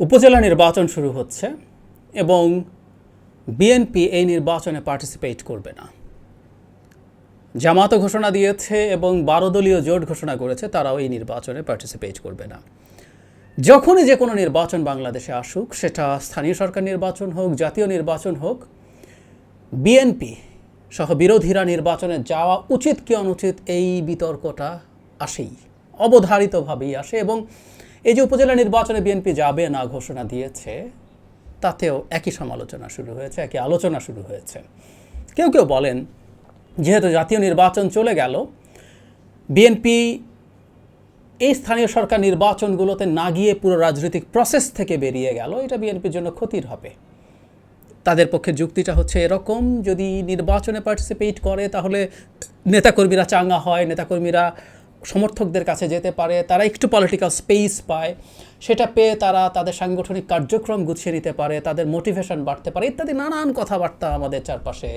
উপজেলা নির্বাচন শুরু হচ্ছে এবং বিএনপি এই নির্বাচনে পার্টিসিপেট করবে না। জামাতও ঘোষণা দিয়েছে এবং বারো দলীয় জোট ঘোষণা করেছে, তারাও এই নির্বাচনে পার্টিসিপেট করবে না। যখনই যে কোনো নির্বাচন বাংলাদেশে আসুক, সেটা স্থানীয় সরকার নির্বাচন হোক, জাতীয় নির্বাচন হোক, বিএনপি সহ বিরোধীরা নির্বাচনে যাওয়া উচিত কি অনুচিত এই বিতর্কটা আসেই, অবধারিতভাবেই আসে এবং এই যে উপজেলা নির্বাচনে বিএনপি যাবে না ঘোষণা দিয়েছে, তাতেও একই সমালোচনা শুরু হয়েছে, একই আলোচনা শুরু হয়েছে। কেউ কেউ বলেন, যেহেতু জাতীয় নির্বাচন চলে গেল, বিএনপি এই স্থানীয় সরকার নির্বাচনগুলোতে না গিয়ে পুরো রাজনৈতিক প্রসেস থেকে বেরিয়ে গেল, এটা বিএনপির জন্য ক্ষতির হবে। তাদের পক্ষে যুক্তিটা হচ্ছে এরকম, যদি নির্বাচনে পার্টিসিপেট করে, তাহলে নেতাকর্মীরা চাঙ্গা হয়, নেতাকর্মীরা সমর্থকদের কাছে যেতে পারে, তারা একটু পলিটিক্যাল স্পেস পায়, সেটা পেয়ে তারা তাদের সাংগঠনিক কার্যক্রম গুছিয়ে নিতে পারে, তাদের মোটিভেশন বাড়তে পারে, ইত্যাদি নানান কথাবার্তা আমাদের চারপাশে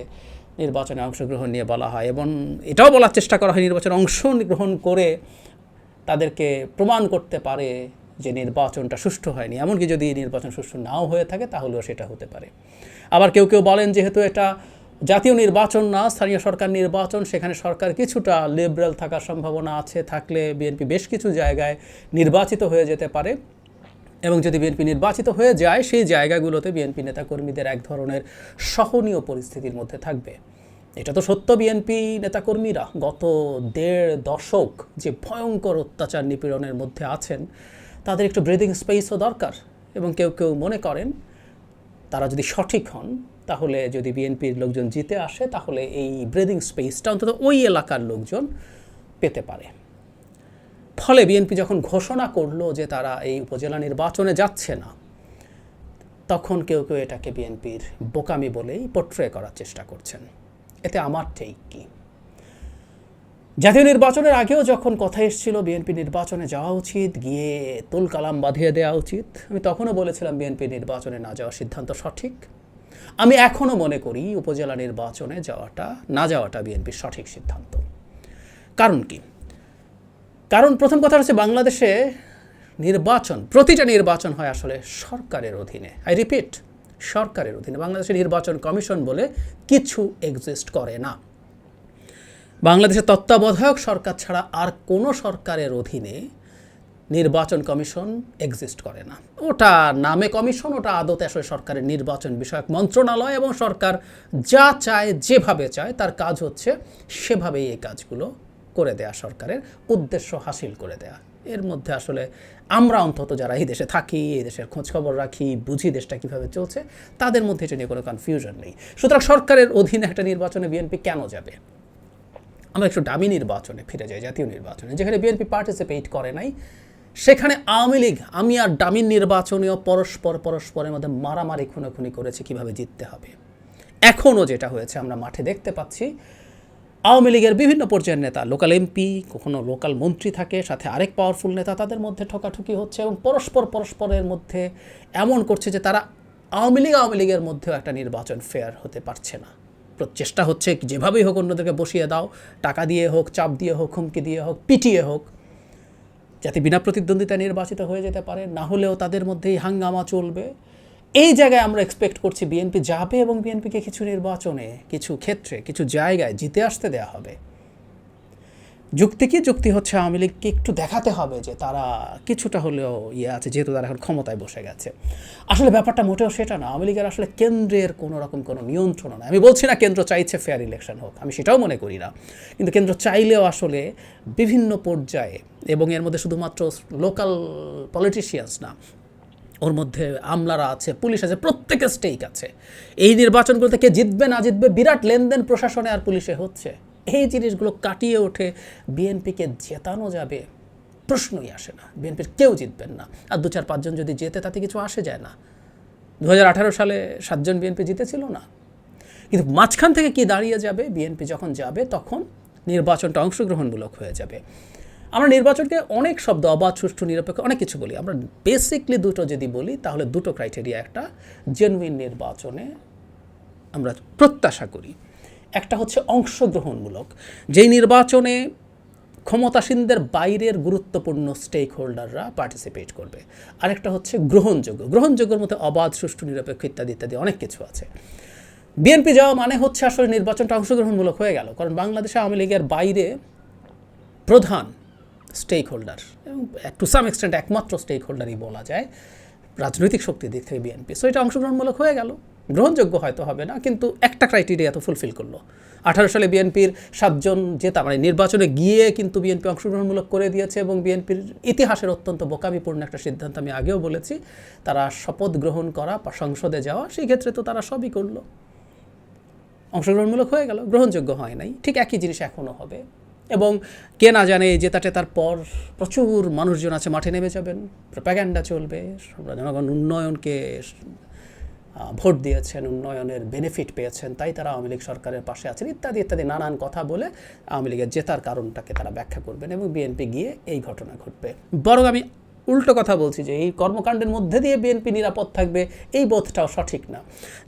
নির্বাচনে অংশগ্রহণ নিয়ে বলা হয় এবং এটাও বলার চেষ্টা করা হয় নির্বাচনে অংশগ্রহণ করে তাদেরকে প্রমাণ করতে পারে যে নির্বাচনটা সুষ্ঠু হয়নি। এমনকি যদি নির্বাচন সুষ্ঠু নাও হয়ে থাকে, তাহলেও সেটা হতে পারে। আবার কেউ কেউ বলেন যেহেতু এটা জাতীয় নির্বাচন না, স্থানীয় সরকার নির্বাচন, সেখানে সরকার কিছুটা লিবারেল থাকার সম্ভাবনা আছে, থাকলে বিএনপি বেশ কিছু জায়গায় নির্বাচিত হয়ে যেতে পারে। এবং যদি বিএনপি নির্বাচিত হয়ে যায়, সেই জায়গাগুলোতে বিএনপি নেতাকর্মীদের এক ধরনের সহনীয় পরিস্থিতির মধ্যে থাকবে। এটা তো সত্য, বিএনপি নেতাকর্মীরা গত দেড় দশক যে ভয়ঙ্কর অত্যাচার নিপীড়নের মধ্যে আছেন, তাদের একটু ব্রিদিং স্পেসও দরকার। এবং কেউ কেউ মনে করেন, তারা যদি সঠিক হন তাহলে যদি বিএনপির লোকজন জিতে আসে, তাহলে এই ব্রেদিং স্পেসটা অন্তত ওই এলাকার লোকজন পেতে পারে। ফলে বিএনপি যখন ঘোষণা করল যে তারা এই উপজেলা নির্বাচনে যাচ্ছে না, তখন কেউ কেউ এটাকে বিএনপির বোকামি বলেই পোট্রে করার চেষ্টা করছেন। এতে আমার ঠিক কি? জাতীয় নির্বাচনের আগেও যখন কথা এসেছিল বিএনপি নির্বাচনে যাওয়া উচিত, গিয়ে তুল কালাম বাঁধিয়ে দেওয়া উচিত, আমি তখনও বলেছিলাম বিএনপি নির্বাচনে না যাওয়ার সিদ্ধান্ত সঠিক। আমি এখনও মনে করি উপজেলা নির্বাচনে যাওয়াটা, না যাওয়াটা বিএনপির সঠিক সিদ্ধান্ত। কারণ কি? কারণ প্রথম কথা হচ্ছে বাংলাদেশে নির্বাচন, প্রতিটা নির্বাচন হয় আসলে সরকারের অধীনে। আই রিপিট সরকারের অধীনে। বাংলাদেশের নির্বাচন কমিশন বলে কিছু এক্সিস্ট করে না। বাংলাদেশের তত্ত্বাবধায়ক সরকার ছাড়া আর কোনো সরকারের অধীনে নির্বাচন কমিশন এক্সিস্ট করে না। ওটা নামে কমিশন, ওটা আদতে আসলে সরকারের নির্বাচন বিষয়ক মন্ত্রণালয় এবং সরকার যা চায়, যেভাবে চায়, তার কাজ হচ্ছে সেভাবেই এই কাজগুলো করে দেয়া সরকারের উদ্দেশ্য হাসিল করে দেয়া। এর মধ্যে আসলে আমরা অন্তত যারা এই দেশে থাকি, এই দেশের খোঁজখবর রাখি, বুঝি দেশটা কীভাবে চলছে, তাদের মধ্যে এটা নিয়ে কোনো কনফিউশন নেই। সুতরাং সরকারের অধীনে একটা নির্বাচনে বিএনপি কেন যাবে? আমরা একটু দামি নির্বাচনে ফিরে যাই, জাতীয় নির্বাচনে, যেখানে বিএনপি পার্টিসিপেট করে নাই। সেখানে আওয়ামী লীগ, আমি আর ডামির নির্বাচনীয় পরস্পর পরস্পরের মধ্যে মারামারি, খুনোখুনি করেছে, কীভাবে জিততে হবে? এখনও যেটা হয়েছে, আমরা মাঠে দেখতে পাচ্ছি। আওয়ামী লীগের বিভিন্ন পর্যায়ের নেতা, লোকাল এমপি, কখনো লোকাল মন্ত্রী থাকে, সাথে আরেক পাওয়ারফুল নেতা, তাদের মধ্যে ঠকাঠকি হচ্ছে এবং পরস্পর পরস্পরের মধ্যে এমন করছে যে তারা আওয়ামী লীগ, আওয়ামী লীগের মধ্যেও একটা নির্বাচন ফেয়ার হতে পারছে না। চেষ্টা হচ্ছে, যেভাবেই হোক অন্যদেরকে বসিয়ে দাও, টাকা দিয়ে হোক, চাপ দিয়ে হোক, হুমকি দিয়ে হোক, পিটিয়ে হোক যাতে বিনা প্রতিদ্বন্দ্বিতা নির্বাচিত হয়ে যেতে পারে, না হলেও তাদের মধ্যেই হাঙ্গামা চলবে। এই জায়গায় আমরা এক্সপেক্ট করছি বিএনপি যাবে এবং বিএনপিকে কিছু নির্বাচনে, কিছু ক্ষেত্রে, কিছু জায়গায় জিতে আসতে দেওয়া হবে। যুক্তি কি? যুক্তি হচ্ছে আওয়ামী লীগকে একটু দেখাতে হবে যে তারা কিছুটা হলেও ইয়ে আছে, যেহেতু তারা এখন ক্ষমতায় বসে গেছে। আসলে ব্যাপারটা মোটেও সেটা না। আওয়ামী লীগের আসলে কেন্দ্রের কোনো রকম কোনো নিয়ন্ত্রণ না আমি বলছি না কেন্দ্র চাইছে ফেয়ার ইলেকশন হোক, আমি সেটাও মনে করি না। কিন্তু কেন্দ্র চাইলেও আসলে বিভিন্ন পর্যায়ে এবং এর মধ্যে শুধুমাত্র লোকাল পলিটিশিয়ানস না, ওর মধ্যে আমলারা আছে, পুলিশ আছে, প্রত্যেকের স্টেক আছে। এই নির্বাচনগুলোতে কে জিতবে না জিতবে বিরাট লেনদেন প্রশাসনে আর পুলিশে হচ্ছে। এই জিনিসগুলো কাটিয়ে ওঠে, বিএনপিকে জেতানো যাবে প্রশ্নই আসে না। বিএনপির কেউ জিতবেন না। আর দু চার পাঁচজন যদি জেতে, তাতে কিছু আসে যায় না। দু হাজার আঠারো সালে সাতজন বিএনপি জিতেছিল না। কিন্তু মাঝখান থেকে কি দাঁড়িয়ে যাবে, বিএনপি যখন যাবে, তখন নির্বাচনটা অংশগ্রহণমূলক হয়ে যাবে। আমরা নির্বাচনকে অনেক শব্দ, অবাধ, সুষ্ঠু, নিরপেক্ষ, অনেক কিছু বলি। আমরা বেসিকলি দুটো যদি বলি, তাহলে দুটো ক্রাইটেরিয়া একটা জেনুইন নির্বাচনে আমরা প্রত্যাশা করি। একটা হচ্ছে অংশগ্রহণমূলক, যেই নির্বাচনে ক্ষমতাসীনদের বাইরের গুরুত্বপূর্ণ স্টেক হোল্ডাররা পার্টিসিপেট করবে। আরেকটা হচ্ছে গ্রহণযোগ্য, গ্রহণযোগ্যের মধ্যে অবাধ, সুষ্ঠু, নিরপেক্ষ ইত্যাদি ইত্যাদি অনেক কিছু আছে। বিএনপি যাওয়া মানে হচ্ছে আসলে নির্বাচনটা অংশগ্রহণমূলক হয়ে গেল, কারণ বাংলাদেশে আওয়ামী লীগের বাইরে প্রধান স্টেক হোল্ডার এবং টু সাম এক্সটেন্ট একমাত্র স্টেক হোল্ডারই বলা যায়, রাজনৈতিক শক্তির দিক থেকে বিএনপি সো এটা অংশগ্রহণমূলক হয়ে গেল। গ্রহণযোগ্য হয়তো হবে না, কিন্তু একটা ক্রাইটেরিয়া তো ফুলফিল করল। আঠারো সালে বিএনপির সাতজন জেতা মানে নির্বাচনে গিয়ে কিন্তু বিএনপি অংশগ্রহণমূলক করে দিয়েছে এবং বিএনপির ইতিহাসের অত্যন্ত বোকামিপূর্ণ একটা সিদ্ধান্ত আমি আগেও বলেছি, তারা শপথ গ্রহণ করা বা সংসদে যাওয়া, সেই ক্ষেত্রে তো তারা সবই করল। অংশগ্রহণমূলক হয়ে গেল, গ্রহণযোগ্য হয় নাই, ঠিক একই জিনিস এখনও হবে। এবং কে না জানে যে জেতাটেতার পর প্রচুর মানুষজন আছে, মাঠে নেমে যাবেন প্রোপাগ্যান্ডা চলবে জনগণ উন্নয়নকে ভোট দিয়েছেন, উন্নয়নের বেনিফিট পেয়েছেন, তাই তারা আওয়ামী লীগ সরকারের পাশে আছেন, ইত্যাদি ইত্যাদি নানান কথা বলে আওয়ামী লীগের জেতার কারণটাকে তারা ব্যাখ্যা করবেন এবং বিএনপি গিয়ে এই ঘটনা ঘটবে। বরং আমি উল্টো কথা বলছি যে এই কর্মকাণ্ডের মধ্যে দিয়ে বিএনপি নিরাপদ থাকবে, এই বোধটাও সঠিক না।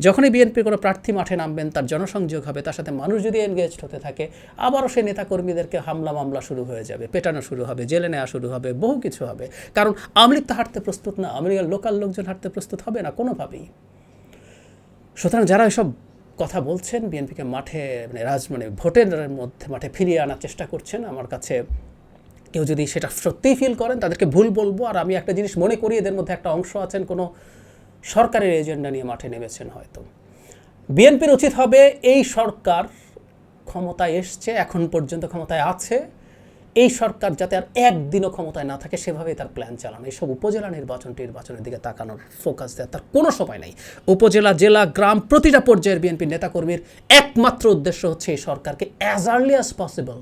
যখনই বিএনপির কোনো প্রার্থী মাঠে নামবেন, তার জনসংযোগ হবে, তার সাথে মানুষ যদি এনগেজড হতে থাকে, আবারও সেই নেতাকর্মীদেরকে হামলা মামলা শুরু হয়ে যাবে, পেটানো শুরু হবে, জেলে নেওয়া শুরু হবে, বহু কিছু হবে। কারণ আওয়ামী লীগ তো হাঁটতে প্রস্তুত না, আওয়ামী লীগের লোকাল লোকজন হাঁটতে প্রস্তুত হবে না, কোনোভাবেই। সুতরাং যারা এসব কথা বলছেন, বিএনপিকে মাঠে মানে রাজ মানে ভোটের মধ্যে মাঠে ফিরিয়ে আনার চেষ্টা করছেন, আমার কাছে কেউ যদি সেটা সত্যিই ফিল করেন, তাদেরকে ভুল বলব। আর আমি একটা জিনিস মনে করি, এদের মধ্যে একটা অংশ আছেন, কোনো সরকারের এজেন্ডা নিয়ে মাঠে নেমেছেন হয়তো। বিএনপির উচিত হবে, এই সরকার ক্ষমতায় এসছে, এখন পর্যন্ত ক্ষমতায় আছে। এই সরকার যাতে আর একদিনও ক্ষমতায় না থাকে, সেভাবেই তার প্ল্যান চালানো। এইসব উপজেলা নির্বাচন, নির্বাচনের দিকে তাকানোর ফোকাস দেওয়ার তার কোনো সময় নাই। উপজেলা, জেলা, গ্রাম, প্রতিটা পর্যায়ের বিএনপি নেতাকর্মীর একমাত্র উদ্দেশ্য হচ্ছে এই সরকারকে অ্যাজ আর্লি অ্যাজ পসিবল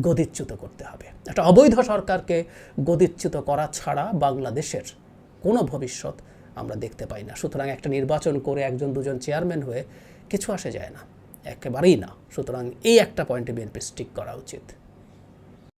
গদিচ্যুত করতে হবে। একটা অবৈধ সরকারকে গদিচ্যুত করা ছাড়া বাংলাদেশের কোনো ভবিষ্যৎ আমরা দেখতে পাই না। সুতরাং একটা নির্বাচন করে একজন, দুজন চেয়ারম্যান হয়ে কিছু আসে যায় না। একেবারেই না। সুতরাং এই একটা পয়েন্টে বিএনপি স্টিক করা উচিত।